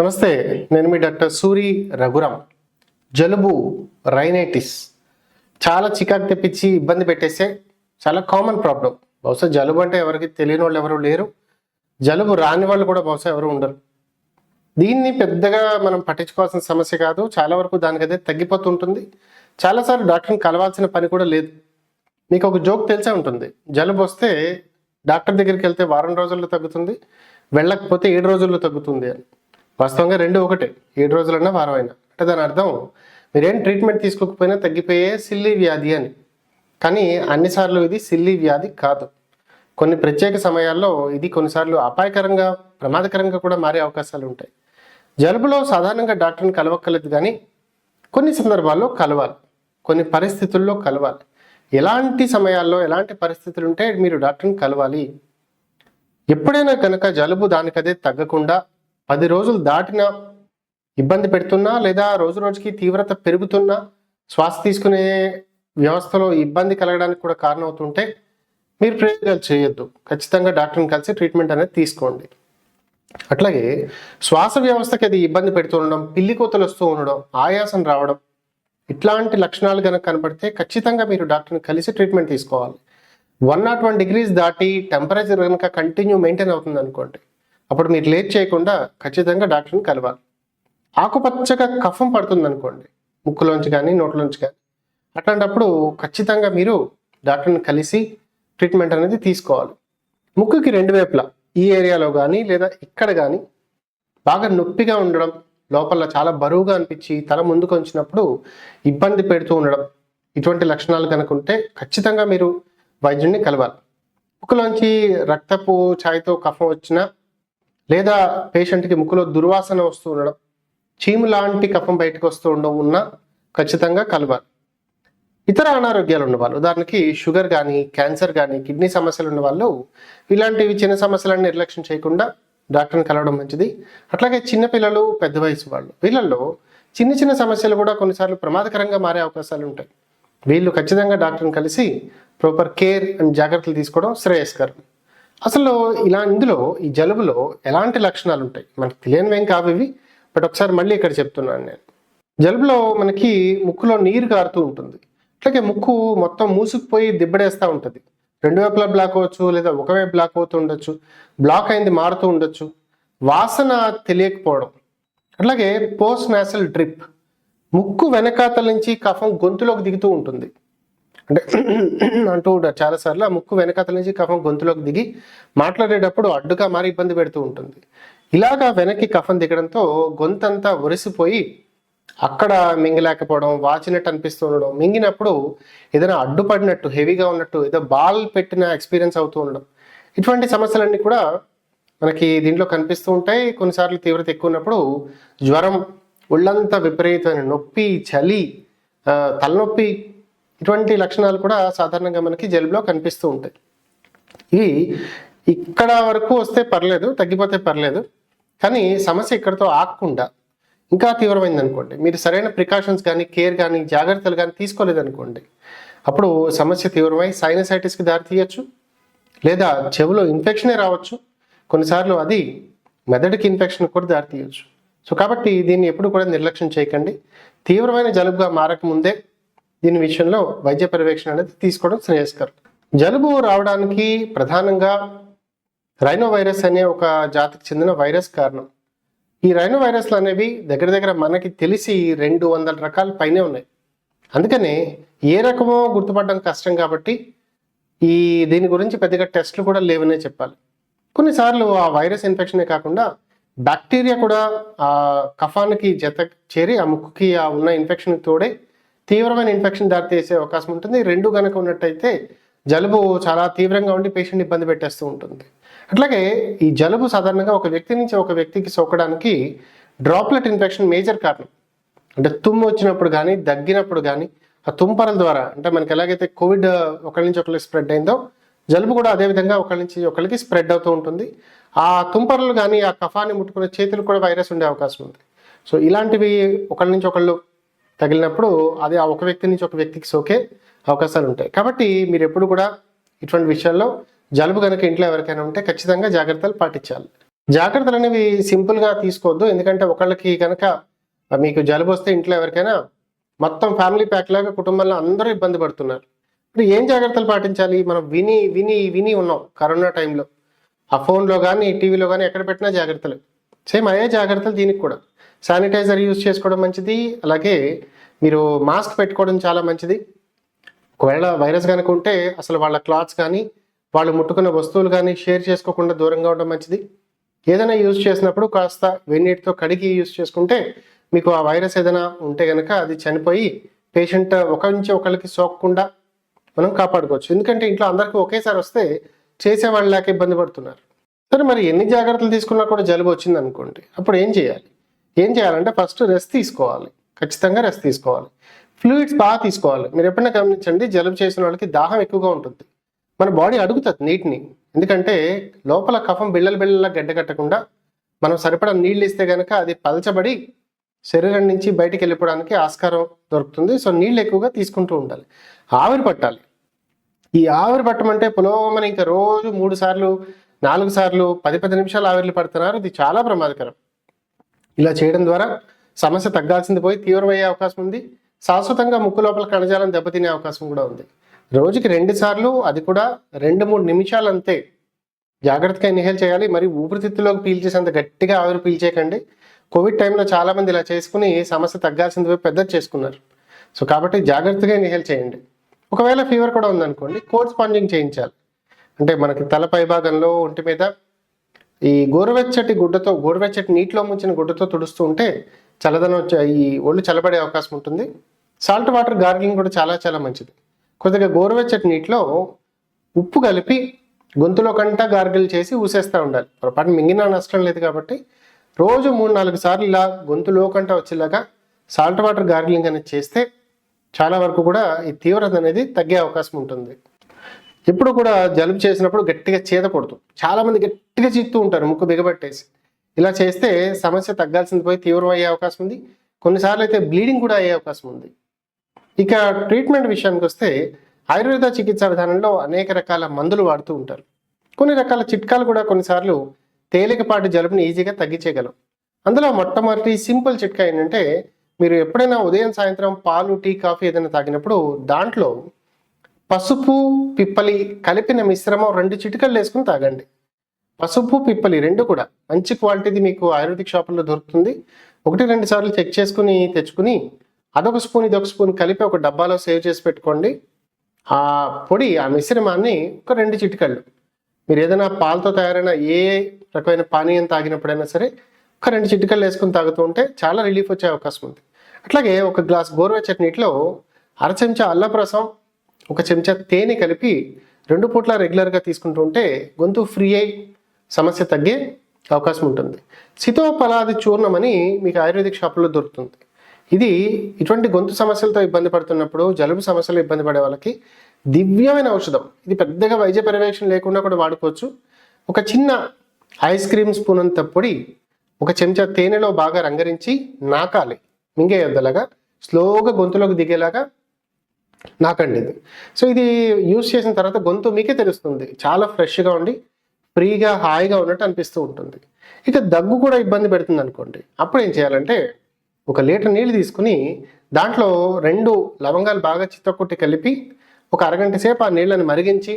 నమస్తే నేను మీ డాక్టర్ సూరి రఘురామ్. జలుబు రైనైటిస్ చాలా చికాకు తెప్పించి ఇబ్బంది పెట్టేస్తే చాలా కామన్ ప్రాబ్లం బహుశా జలుబు అంటే ఎవరికి తెలియని వాళ్ళు ఎవరు లేరు. జలుబు రాని వాళ్ళు కూడా బహుశా ఎవరు ఉండరు. దీన్ని పెద్దగా మనం పట్టించుకోవాల్సిన సమస్య కాదు. చాలా వరకు దానికి అదే తగ్గిపోతుంటుంది చాలాసార్లు డాక్టర్ని కలవాల్సిన పని కూడా లేదు. మీకు ఒక జోక్ తెలిసే ఉంటుంది. జలుబు వస్తే డాక్టర్ దగ్గరికి వెళ్తే వారం రోజుల్లో తగ్గుతుంది వెళ్ళకపోతే ఏడు రోజుల్లో తగ్గుతుంది అని. వాస్తవంగా రెండు ఒకటే. ఏడు రోజులన్నా వారం అయినా అంటే దాని అర్థం మీరేం ట్రీట్మెంట్ తీసుకోకపోయినా తగ్గిపోయే సిల్లి వ్యాధి అని. కానీ అన్నిసార్లు ఇది సిల్లి వ్యాధి కాదు. కొన్ని ప్రత్యేక సమయాల్లో ఇది కొన్నిసార్లు అపాయకరంగా ప్రమాదకరంగా కూడా మారే అవకాశాలు ఉంటాయి. జలుబులో సాధారణంగా డాక్టర్ని కలవక్కర్లేదు కానీ కొన్ని సందర్భాల్లో కలవాలి. కొన్ని పరిస్థితుల్లో కలవాలి. ఎలాంటి సమయాల్లో ఎలాంటి పరిస్థితులు ఉంటే మీరు డాక్టర్ని కలవాలి. ఎప్పుడైనా కనుక జలుబు దానికదే తగ్గకుండా పది రోజులు దాటినా ఇబ్బంది పెడుతున్నా లేదా రోజు రోజుకి తీవ్రత పెరుగుతున్నా శ్వాస తీసుకునే వ్యవస్థలో ఇబ్బంది కలగడానికి కూడా కారణం అవుతుంటే మీరు ప్రయోగాలు చేయొద్దు. ఖచ్చితంగా డాక్టర్ని కలిసి ట్రీట్మెంట్ అనేది తీసుకోండి. అట్లాగే శ్వాస వ్యవస్థకి అది ఇబ్బంది పెడుతూ ఉండడం పిల్లి కోతలు వస్తూ ఉండడం ఆయాసం రావడం ఇట్లాంటి లక్షణాలు కనుక కనపడితే ఖచ్చితంగా మీరు డాక్టర్ని కలిసి ట్రీట్మెంట్ తీసుకోవాలి. వన్ నాట్ వన్ డిగ్రీస్ దాటి టెంపరేచర్ కనుక కంటిన్యూ మెయింటైన్ అవుతుంది అనుకోండి. అప్పుడు మీరు లేట్ చేయకుండా ఖచ్చితంగా డాక్టర్ని కలవాలి. ఆకుపచ్చగా కఫం పడుతుంది అనుకోండి ముక్కులోంచి కానీ నోట్లోంచి కానీ అట్లాంటప్పుడు ఖచ్చితంగా మీరు డాక్టర్ని కలిసి ట్రీట్మెంట్ అనేది తీసుకోవాలి. ముక్కుకి రెండు వైపులా ఈ ఏరియాలో కానీ లేదా ఇక్కడ కానీ బాగా నొప్పిగా ఉండడం లోపల చాలా బరువుగా అనిపించి తల ముందుకు వచ్చినప్పుడు ఇబ్బంది పెడుతూ ఉండడం ఇటువంటి లక్షణాలు కనుక ఉంటే ఖచ్చితంగా మీరు వైద్యుడిని కలవాలి. ముక్కులోంచి రక్తపు ఛాయ్తో కఫం వచ్చినా లేదా పేషెంట్కి ముక్కులో దుర్వాసన వస్తూ ఉండడం చీము లాంటి కఫం బయటకు వస్తూ ఉండడం ఉన్నా ఖచ్చితంగా కలవాలి. ఇతర అనారోగ్యాలు ఉన్నవాళ్ళు ఉదాహరణకి షుగర్ కానీ క్యాన్సర్ కానీ కిడ్నీ సమస్యలు ఉన్న వాళ్ళు ఇలాంటివి చిన్న సమస్యలను నిర్లక్ష్యం చేయకుండా డాక్టర్ని కలవడం మంచిది. అట్లాగే చిన్నపిల్లలు పెద్ద వయసు వాళ్ళు వీళ్ళల్లో చిన్న చిన్న సమస్యలు కూడా కొన్నిసార్లు ప్రమాదకరంగా మారే అవకాశాలు ఉంటాయి. వీళ్ళు ఖచ్చితంగా డాక్టర్ని కలిసి ప్రాపర్ కేర్ అండ్ జాగ్రత్తలు తీసుకోవడం శ్రేయస్కరం. అసలు ఇలా ఇందులో ఈ జలుబులో ఎలాంటి లక్షణాలు ఉంటాయి మనకు తెలియనివేం కావు ఇవి బట్ ఒకసారి మళ్ళీ ఇక్కడ చెప్తున్నాను నేను. జలుబులో మనకి ముక్కులో నీరు కారుతూ ఉంటుంది. అట్లాగే ముక్కు మొత్తం మూసుకుపోయి దిబ్బడేస్తూ ఉంటుంది. రెండు వైపులా బ్లాక్ అవ్వచ్చు లేదా ఒకవైపు బ్లాక్ అవుతూ ఉండొచ్చు బ్లాక్ అయింది మారుతూ ఉండొచ్చు. వాసన తెలియకపోవడం. అట్లాగే పోస్ట్ నాసల్ డ్రిప్ ముక్కు వెనకాతల నుంచి కఫం గొంతులోకి దిగుతూ ఉంటుంది. అంటే అంటూ ఉంటారు. చాలాసార్లు ఆ ముక్కు వెనకతల నుంచి కఫం గొంతులోకి దిగి మాట్లాడేటప్పుడు అడ్డుగా మారి ఇబ్బంది పెడుతూ ఉంటుంది. ఇలాగా వెనక్కి కఫం దిగడంతో గొంతంతా ఒరిసిపోయి అక్కడ మింగలేకపోవడం వాచినట్టు అనిపిస్తూ ఉండడం మింగినప్పుడు ఏదైనా అడ్డుపడినట్టు హెవీగా ఉన్నట్టు ఏదో బాల్ పెట్టిన ఎక్స్పీరియన్స్ అవుతూ ఉండడం. ఇటువంటి సమస్యలన్నీ కూడా మనకి దీంట్లో కనిపిస్తూ ఉంటాయి. కొన్నిసార్లు తీవ్రత ఎక్కువ ఉన్నప్పుడు జ్వరం ఒళ్ళంతా విపరీతమైన నొప్పి చలి తలనొప్పి ఇటువంటి లక్షణాలు కూడా సాధారణంగా మనకి జలుబులో కనిపిస్తూ ఉంటాయి. ఇవి ఇక్కడ వరకు వస్తే పర్లేదు తగ్గిపోతే పర్లేదు కానీ సమస్య ఇక్కడతో ఆగకుండా ఇంకా తీవ్రమైంది అనుకోండి మీరు సరైన ప్రికాషన్స్ కానీ కేర్ కానీ జాగ్రత్తలు కానీ తీసుకోలేదు అనుకోండి అప్పుడు సమస్య తీవ్రమై సైనసైటిస్కి దారి తీయచ్చు లేదా చెవిలో ఇన్ఫెక్షనే రావచ్చు. కొన్నిసార్లు అది మెదడుకి ఇన్ఫెక్షన్ కూడా దారి తీయచ్చు. సో కాబట్టి దీన్ని ఎప్పుడు కూడా నిర్లక్ష్యం చేయకండి. తీవ్రమైన జలుబుగా మారకముందే దీని విషయంలో వైద్య పర్యవేక్షణ అనేది తీసుకోవడం శ్రేయస్కరం. జలుబు రావడానికి ప్రధానంగా రైనో వైరస్ అనే ఒక జాతికి చెందిన వైరస్ కారణం. ఈ రైనో వైరస్లు అనేవి దగ్గర దగ్గర మనకి తెలిసి రెండు వందల రకాల పైనే ఉన్నాయి. అందుకనే ఏ రకమో గుర్తుపడడం కష్టం కాబట్టి ఈ దీని గురించి పెద్దగా టెస్ట్లు కూడా లేవనే చెప్పాలి. కొన్నిసార్లు ఆ వైరస్ ఇన్ఫెక్షనే కాకుండా బ్యాక్టీరియా కూడా ఆ కఫానికి జత చేరి ఆ ముక్కుకి ఆ ఉన్న ఇన్ఫెక్షన్ తోడే తీవ్రమైన ఇన్ఫెక్షన్ దారితీసే అవకాశం ఉంటుంది. రెండు కనుక ఉన్నట్టయితే జలుబు చాలా తీవ్రంగా ఉండి పేషెంట్ ఇబ్బంది పెట్టేస్తూ ఉంటుంది. అట్లాగే ఈ జలుబు సాధారణంగా ఒక వ్యక్తి నుంచి ఒక వ్యక్తికి సోకడానికి డ్రాప్లెట్ ఇన్ఫెక్షన్ మేజర్ కారణం. అంటే తుమ్ము వచ్చినప్పుడు కానీ దగ్గినప్పుడు కానీ ఆ తుంపరల ద్వారా అంటే మనకి ఎలాగైతే కోవిడ్ ఒకరి నుంచి ఒకరికి స్ప్రెడ్ అయిందో జలుబు కూడా అదే విధంగా ఒకరి నుంచి ఒకరికి స్ప్రెడ్ అవుతూ ఉంటుంది. ఆ తుంపరలు కానీ ఆ కఫాన్ని ముట్టుకునే చేతులు కూడా వైరస్ ఉండే అవకాశం ఉంది. సో ఇలాంటివి ఒకరి నుంచి ఒకళ్ళు తగిలినప్పుడు అది ఆ ఒక వ్యక్తి నుంచి ఒక వ్యక్తికి సోకే అవకాశాలు ఉంటాయి. కాబట్టి మీరు ఎప్పుడు కూడా ఇటువంటి విషయాల్లో జలుబు కనుక ఇంట్లో ఎవరికైనా ఉంటే ఖచ్చితంగా జాగ్రత్తలు పాటించాలి. జాగ్రత్తలు అనేవి సింపుల్గా తీసుకోవద్దు. ఎందుకంటే ఒకళ్ళకి కనుక మీకు జలుబు వస్తే ఇంట్లో ఎవరికైనా మొత్తం ఫ్యామిలీ ప్యాక్ లాగా కుటుంబంలో అందరూ ఇబ్బంది పడుతున్నారు. ఇప్పుడు ఏం జాగ్రత్తలు పాటించాలి? మనం విని విని విని ఉన్నాం కరోనా టైంలో. ఆ ఫోన్లో కానీ టీవీలో కానీ ఎక్కడ పెట్టినా జాగ్రత్తలు. సేమ్ అయ్యే జాగ్రత్తలు దీనికి కూడా. శానిటైజర్ యూజ్ చేసుకోవడం మంచిది. అలాగే మీరు మాస్క్ పెట్టుకోవడం చాలా మంచిది. ఒకవేళ వైరస్ కనుక ఉంటే అసలు వాళ్ళ క్లాత్స్ కానీ వాళ్ళు ముట్టుకున్న వస్తువులు కానీ షేర్ చేసుకోకుండా దూరంగా ఉండడం మంచిది. ఏదైనా యూజ్ చేసినప్పుడు కాస్త వెన్నీటితో కడిగి యూజ్ చేసుకుంటే మీకు ఆ వైరస్ ఏదైనా ఉంటే కనుక అది చనిపోయి పేషెంట్ ఒక నుంచి ఒకరికి సోకకుండా మనం కాపాడుకోవచ్చు. ఎందుకంటే ఇంట్లో అందరికీ ఒకేసారి వస్తే చేసేవాళ్ళు లేక ఇబ్బంది పడుతున్నారు. సరే మరి ఎన్ని జాగ్రత్తలు తీసుకున్నా కూడా జలుబు వచ్చింది అనుకోండి అప్పుడు ఏం చేయాలి? ఏం చేయాలంటే ఫస్ట్ రెస్ట్ తీసుకోవాలి. ఖచ్చితంగా రెస్ట్ తీసుకోవాలి. ఫ్లూయిడ్స్ బాగా తీసుకోవాలి. మీరు ఎప్పుడైనా గమనించండి జలుబు చేసిన వాళ్ళకి దాహం ఎక్కువగా ఉంటుంది. మన బాడీ అడుగుతుంది నీటిని. ఎందుకంటే లోపల కఫం బిళ్ళలు బిళ్ళలా గడ్డ కట్టకుండా మనం సరిపడా నీళ్ళు ఇస్తే కనుక అది పలచబడి శరీరం నుంచి బయటికి వెళ్ళిపోవడానికి ఆస్కారం దొరుకుతుంది. సో నీళ్ళు ఎక్కువగా తీసుకుంటూ ఉండాలి. ఆవిరి పట్టాలి. ఈ ఆవిరి పట్టమంటే పులోమని ఇంకా రోజు మూడు సార్లు నాలుగు సార్లు పది పది నిమిషాలు ఆవిర్లు పడుతున్నారు. ఇది చాలా ప్రమాదకరం. ఇలా చేయడం ద్వారా సమస్య తగ్గాల్సింది పోయి తీవ్రమయ్యే అవకాశం ఉంది. శాశ్వతంగా ముక్కు లోపల కణజాలం దెబ్బతినే అవకాశం కూడా ఉంది. రోజుకి రెండు సార్లు అది కూడా రెండు మూడు నిమిషాలు అంతే. జాగ్రత్తగా ఇన్హేల్ చేయాలి. మరి ఊపిరితిత్తులోకి పీల్చేసేంత గట్టిగా ఆవిరి పీల్చేయకండి. కోవిడ్ టైంలో చాలామంది ఇలా చేసుకుని సమస్య తగ్గాల్సింది పోయి పెద్దది చేసుకున్నారు. సో కాబట్టి జాగ్రత్తగా ఇన్హేల్ చేయండి. ఒకవేళ ఫీవర్ కూడా ఉందనుకోండి కోడ్ స్పాంజింగ్ చేయించాలి. అంటే మనకి తల పైభాగంలో ఒంటి మీద ఈ గోరువెచ్చటి గుడ్డతో గోరువెచ్చటి నీటిలో ముంచిన గుడ్డతో తుడుస్తూ ఉంటే చల్లదనం ఈ ఒళ్ళు చల్లబడే అవకాశం ఉంటుంది. సాల్ట్ వాటర్ గార్గిలింగ్ కూడా చాలా చాలా మంచిది. కొద్దిగా గోరువెచ్చటి నీటిలో ఉప్పు కలిపి గొంతులో కంట గార్గిల్ చేసి ఊసేస్తూ ఉండాలి. పొరపాటు మింగినా నష్టం లేదు కాబట్టి రోజు మూడు నాలుగు సార్లు ఇలా గొంతులో కంట వచ్చేలాగా సాల్ట్ వాటర్ గార్గిలింగ్ అనేది చేస్తే చాలా వరకు కూడా ఈ తీవ్రత అనేది తగ్గే అవకాశం ఉంటుంది. ఎప్పుడు కూడా జలుబు చేసినప్పుడు గట్టిగా చేదకూడదు చాలామంది గట్టిగా చీత్తూ ఉంటారు ముక్కు బిగబట్టేసి. ఇలా చేస్తే సమస్య తగ్గాల్సింది పోయి తీవ్రం అయ్యే అవకాశం ఉంది. కొన్నిసార్లు అయితే బ్లీడింగ్ కూడా అయ్యే అవకాశం ఉంది. ఇక ట్రీట్మెంట్ విషయానికి వస్తే ఆయుర్వేద చికిత్సా విధానంలో అనేక రకాల మందులు వాడుతూ ఉంటారు. కొన్ని రకాల చిట్కాలు కూడా కొన్నిసార్లు తేలికపాటి జలుబుని ఈజీగా తగ్గించేయగలం. అందులో మొట్టమొదటి సింపుల్ చిట్కా ఏంటంటే మీరు ఎప్పుడైనా ఉదయం సాయంత్రం పాలు టీ కాఫీ ఏదైనా తాగినప్పుడు దాంట్లో పసుపు పిప్పలి కలిపిన మిశ్రమం రెండు చిటికలు వేసుకుని తాగండి. పసుపు పిప్పలి రెండు కూడా. మంచి క్వాలిటీది మీకు ఆయుర్వేదిక్ షాపుల్లో దొరుకుతుంది. ఒకటి రెండు సార్లు చెక్ చేసుకుని తెచ్చుకుని అదొక స్పూన్ ఇదొక స్పూన్ కలిపి ఒక డబ్బాలో సేవ్ చేసి పెట్టుకోండి. ఆ పొడి ఆ మిశ్రమాన్ని ఒక రెండు చిటికళ్ళు మీరు ఏదైనా పాలతో తయారైన ఏ రకమైన పానీయం తాగినప్పుడైనా సరే ఒక రెండు చిటికలు వేసుకుని తాగుతూ ఉంటే చాలా రిలీఫ్ వచ్చే అవకాశం ఉంది. అట్లాగే ఒక గ్లాస్ గోరువెచ్చటి నీటిలో అర చెంచా రసం ఒక చెంచా తేనె కలిపి రెండు పూట్ల రెగ్యులర్గా తీసుకుంటూ ఉంటే గొంతు ఫ్రీ అయి సమస్య తగ్గే అవకాశం ఉంటుంది. సితోపలాది చూర్ణం అని మీకు ఆయుర్వేదిక్ షాపులో దొరుకుతుంది. ఇది ఇటువంటి గొంతు సమస్యలతో ఇబ్బంది పడుతున్నప్పుడు జలుబు సమస్యలు ఇబ్బంది పడే వాళ్ళకి దివ్యమైన ఔషధం. ఇది పెద్దగా వైద్య పర్యవేక్షణ లేకుండా కూడా వాడుకోవచ్చు. ఒక చిన్న ఐస్ క్రీమ్ స్పూన్ అంత పొడి ఒక చెంచా తేనెలో బాగా రంగరించి నాకాలి మింగేయొద్దలాగా స్లోగా గొంతులోకి దిగేలాగా నాకండి ఇది. సో ఇది యూస్ చేసిన తర్వాత గొంతు మీకే తెలుస్తుంది. చాలా ఫ్రెష్గా ఉండి ఫ్రీగా హాయిగా ఉన్నట్టు అనిపిస్తూ ఉంటుంది. ఇక దగ్గు కూడా ఇబ్బంది పెడుతుంది అనుకోండి. అప్పుడు ఏం చేయాలంటే ఒక లీటర్ నీళ్ళు తీసుకుని దాంట్లో రెండు లవంగాలు బాగా చిత్తకొట్టి కలిపి ఒక అరగంట సేపు ఆ నీళ్ళని మరిగించి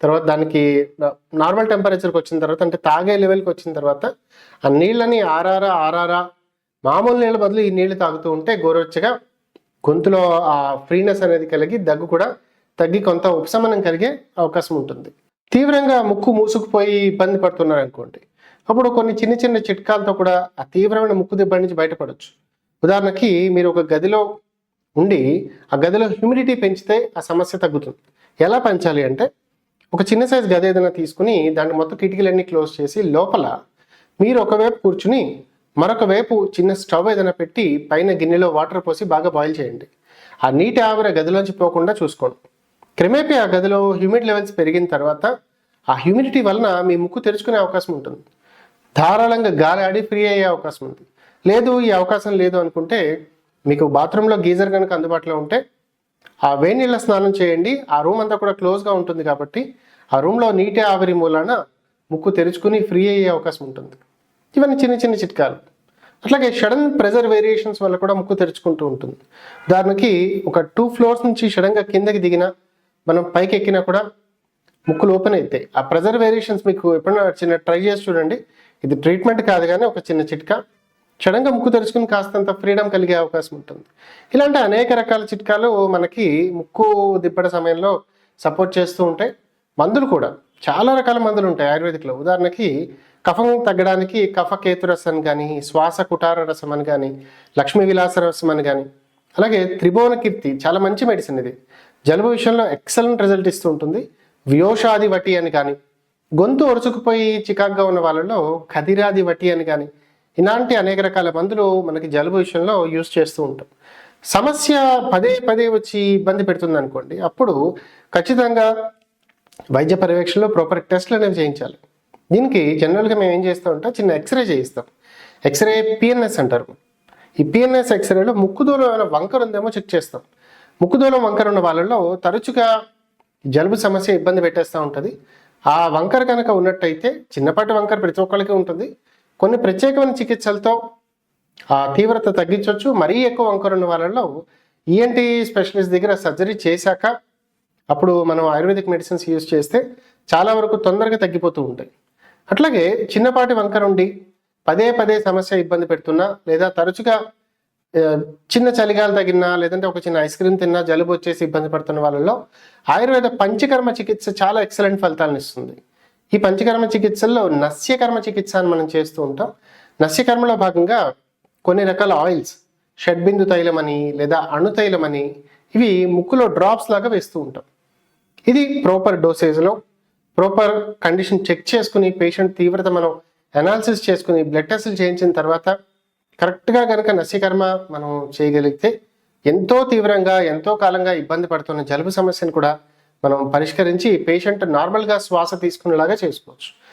తర్వాత దానికి నార్మల్ టెంపరేచర్కి వచ్చిన తర్వాత అంటే తాగే లెవెల్కి వచ్చిన తర్వాత ఆ నీళ్ళని ఆరారా ఆరారా మామూలు నీళ్ళ బదులు ఈ నీళ్ళు తాగుతూ ఉంటే గోరవెచ్చగా గొంతులో ఆ ఫ్రీనెస్ అనేది కలిగి దగ్గు కూడా తగ్గి కొంత ఉపశమనం కలిగే అవకాశం ఉంటుంది. తీవ్రంగా ముక్కు మూసుకుపోయి ఇబ్బంది పడుతున్నారు అనుకోండి. అప్పుడు కొన్ని చిన్న చిన్న చిట్కాలతో కూడా ఆ తీవ్రమైన ముక్కు దిబ్బ నుంచి బయటపడవచ్చు ఉదాహరణకి మీరు ఒక గదిలో ఉండి ఆ గదిలో హ్యూమిడిటీ పెంచితే ఆ సమస్య తగ్గుతుంది. ఎలా పెంచాలి అంటే ఒక చిన్న సైజ్ గది ఏదైనా తీసుకుని దాన్ని మొత్తం కిటికీలన్నీ క్లోజ్ చేసి లోపల మీరు ఒకవైపు కూర్చుని మరొక వైపు చిన్న స్టవ్ ఏదైనా పెట్టి పైన గిన్నెలో వాటర్ పోసి బాగా బాయిల్ చేయండి. ఆ నీటి ఆవిరి గదిలోంచి పోకుండా చూసుకోండి. క్రమేపీ ఆ గదిలో హ్యూమిడ్ లెవెల్స్ పెరిగిన తర్వాత ఆ హ్యూమిడిటీ వలన మీ ముక్కు తెరుచుకునే అవకాశం ఉంటుంది. ధారాళంగా గాలి ఆడి ఫ్రీ అయ్యే అవకాశం ఉంది. లేదు ఈ అవకాశం లేదు అనుకుంటే మీకు బాత్రూంలో గీజర్ కనుక అందుబాటులో ఉంటే ఆ వేడి నీళ్ళ స్నానం చేయండి. ఆ రూమ్ అంతా కూడా క్లోజ్గా ఉంటుంది కాబట్టి ఆ రూమ్లో నీటి ఆవిరి మూలాన ముక్కు తెరుచుకుని ఫ్రీ అయ్యే అవకాశం ఉంటుంది. ఇవన్నీ చిన్న చిన్న చిట్కాలు. అట్లాగే సడన్ ప్రెజర్ వేరియేషన్స్ వల్ల కూడా ముక్కు తెరుచుకుంటూ ఉంటుంది. ఉదాహరణకి ఒక టూ ఫ్లోర్స్ నుంచి సడన్గా కిందకి దిగినా మనం పైకి ఎక్కినా కూడా ముక్కులు ఓపెన్ అవుతాయి ఆ ప్రెజర్ వేరియేషన్స్ మీకు ఎప్పుడైనా చిన్న ట్రై చేసి చూడండి. ఇది ట్రీట్మెంట్ కాదు కానీ ఒక చిన్న చిట్కా. సడన్గా ముక్కు తెరుచుకుని కాస్తంత ఫ్రీడమ్ కలిగే అవకాశం ఉంటుంది. ఇలాంటి అనేక రకాల చిట్కాలు మనకి ముక్కు దిబ్బడ సమయంలో సపోర్ట్ చేస్తూ ఉంటాయి. మందులు కూడా. చాలా రకాల మందులు ఉంటాయి ఆయుర్వేదిక్లో. ఉదాహరణకి కఫం తగ్గడానికి కఫకేతు రసం కానీ శ్వాస కుటార రసం అని కానీ లక్ష్మీ విలాస రసం అని కానీ అలాగే త్రిభువన కీర్తి చాలా మంచి మెడిసిన్ ఇది. జలుబు విషయంలో ఎక్సలెంట్ రిజల్ట్ ఇస్తూ ఉంటుంది. వ్యోషాది వటి అని కానీ గొంతు ఒరుచుకుపోయి చికాగ్గా ఉన్న వాళ్ళలో ఖదిరాది వటి అని కానీ ఇలాంటి అనేక రకాల మందులు మనకి జలుబు విషయంలో యూస్ చేస్తూ ఉంటాం. సమస్య పదే పదే వచ్చి ఇబ్బంది పెడుతుంది అనుకోండి అప్పుడు ఖచ్చితంగా వైద్య పర్యవేక్షణలో ప్రాపర్ టెస్ట్లు అనేవి చేయించాలి. దీనికి జనరల్గా మేము ఏం చేస్తామంటే చిన్న ఎక్స్రే చేయిస్తాం. ఎక్స్రే పిఎన్ఎస్ అంటారు. ఈ పిఎన్ఎస్ ఎక్స్రేలో ముక్కు దూరం ఏమైనా వంకర ఉందేమో చెక్ చేస్తాం. ముక్కు దూరం వంకర ఉన్న వాళ్ళలో తరచుగా జలుబు సమస్య ఇబ్బంది పెట్టేస్తూ ఉంటుంది. ఆ వంకర కనుక ఉన్నట్టయితే చిన్నపాటి వంకర ప్రతి ఒక్కరికి ఉంటుంది. కొన్ని ప్రత్యేకమైన చికిత్సలతో ఆ తీవ్రత తగ్గించవచ్చు. మరీ ఎక్కువ వంకర ఉన్న వాళ్ళలో ఈఎన్టీ స్పెషలిస్ట్ దగ్గర సర్జరీ చేశాక అప్పుడు మనం ఆయుర్వేదిక్ మెడిసిన్స్ యూజ్ చేస్తే చాలా వరకు తొందరగా తగ్గిపోతూ ఉంటాయి. అట్లాగే చిన్నపాటి వంకర ఉండి పదే పదే సమస్య ఇబ్బంది పెడుతున్నా లేదా తరచుగా చిన్న చలిగాలు తగినా లేదంటే ఒక చిన్న ఐస్ క్రీమ్ తిన్నా జలుబు వచ్చేసి ఇబ్బంది పడుతున్న వాళ్ళలో ఆయుర్వేద పంచకర్మ చికిత్స చాలా ఎక్సలెంట్ ఫలితాలను ఇస్తుంది. ఈ పంచకర్మ చికిత్సల్లో నస్యకర్మ చికిత్స అని మనం చేస్తూ ఉంటాం. నస్యకర్మలో భాగంగా కొన్ని రకాల ఆయిల్స్ షడ్బిందు తైలం అని లేదా అణుతైలం అని ఇవి ముక్కులో డ్రాప్స్ లాగా వేస్తూ ఉంటాం. ఇది ప్రాపర్ డోసేజ్లో ప్రాపర్ కండిషన్ చెక్ చేసుకుని పేషెంట్ తీవ్రత మనం అనాలిసిస్ చేసుకుని బ్లడ్ టెస్టులు చేయించిన తర్వాత కరెక్ట్గా కనుక నస్యకర్మ మనం చేయగలిగితే ఎంతో తీవ్రంగా ఎంతో కాలంగా ఇబ్బంది పడుతున్న జలుబు సమస్యను కూడా మనం పరిష్కరించి పేషెంట్ నార్మల్గా శ్వాస తీసుకునేలాగా చేసుకోవచ్చు.